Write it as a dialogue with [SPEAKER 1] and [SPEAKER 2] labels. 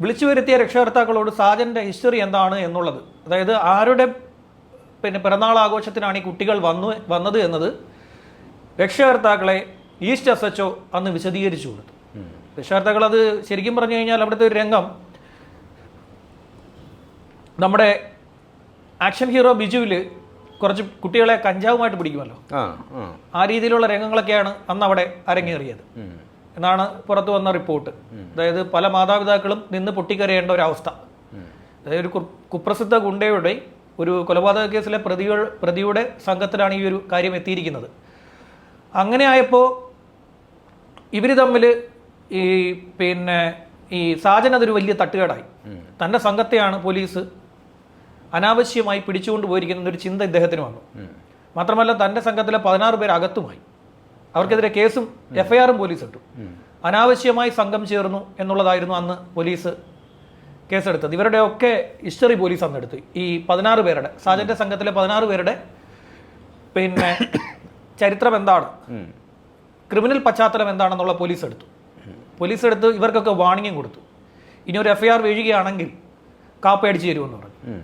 [SPEAKER 1] വിളിച്ചു വരുത്തിയ രക്ഷകർത്താക്കളോട് സാജന്റെ ഹിസ്റ്ററി എന്താണ് എന്നുള്ളത്. അതായത് ആരുടെ പിന്നെ പിറന്നാൾ ആഘോഷത്തിനാണ് ഈ കുട്ടികൾ വന്നു വന്നത് എന്നത് രക്ഷകർത്താക്കളെ ഈസ്റ്റ് എസ് എച്ച് അന്ന് വിശദീകരിച്ചു കൊടുത്തു. രക്ഷകർത്താക്കൾ അത് ശരിക്കും പറഞ്ഞു കഴിഞ്ഞാൽ അവിടുത്തെ ഒരു രംഗം നമ്മുടെ ആക്ഷൻ ഹീറോ ബിജുവിൽ കുറച്ച് കുട്ടികളെ കഞ്ചാവുമായിട്ട് പിടിക്കുമല്ലോ.
[SPEAKER 2] ആ
[SPEAKER 1] രീതിയിലുള്ള രംഗങ്ങളൊക്കെയാണ് അന്ന് അവിടെ അരങ്ങേറിയത്. എന്നാണ് പുറത്തു വന്ന റിപ്പോർട്ട്. അതായത് പല മാതാപിതാക്കളും നിന്ന് പൊട്ടിക്കരയേണ്ട ഒരവസ്ഥ. അതായത് ഒരു കുപ്രസിദ്ധ ഗുണ്ടയുടെ ഒരു കൊലപാതക കേസിലെ പ്രതികൾ പ്രതിയുടെ സംഘത്തിലാണ് ഈ ഒരു കാര്യം എത്തിയിരിക്കുന്നത്. അങ്ങനെ ആയപ്പോൾ ഇവർ തമ്മിൽ ഈ പിന്നെ ഈ സാജൻ അതൊരു വലിയ തട്ടുകേടായി. തന്റെ സംഘത്തെയാണ് പോലീസ് അനാവശ്യമായി പിടിച്ചുകൊണ്ട് പോയിരിക്കുന്ന ഒരു ചിന്ത ഇദ്ദേഹത്തിന് വന്നു. മാത്രമല്ല തന്റെ സംഘത്തിലെ പതിനാറ് പേർ അകത്തുമായി അവർക്കെതിരെ കേസും എഫ്ഐആറും പോലീസ് ഇട്ടു അനാവശ്യമായി സംഘം ചേർന്നു എന്നുള്ളതായിരുന്നു അന്ന് പോലീസ് കേസെടുത്തത്. ഇവരുടെ ഒക്കെ ഹിസ്റ്ററി പോലീസ് അന്ന് എടുത്തു. ഈ പതിനാറ് പേരുടെ സാജന്റെ സംഘത്തിലെ പതിനാറ് പേരുടെ പിന്നെ ചരിത്രം എന്താണ്? ക്രിമിനൽ പശ്ചാത്തലം എന്താണെന്നുള്ള പോലീസ് എടുത്തു. പോലീസ് എടുത്ത് ഇവർക്കൊക്കെ വാണിംഗും കൊടുത്തു. ഇനി ഒരു എഫ്ഐആർ വീഴുകയാണെങ്കിൽ കാപ്പയടിച്ച് തരുമെന്ന് പറഞ്ഞു.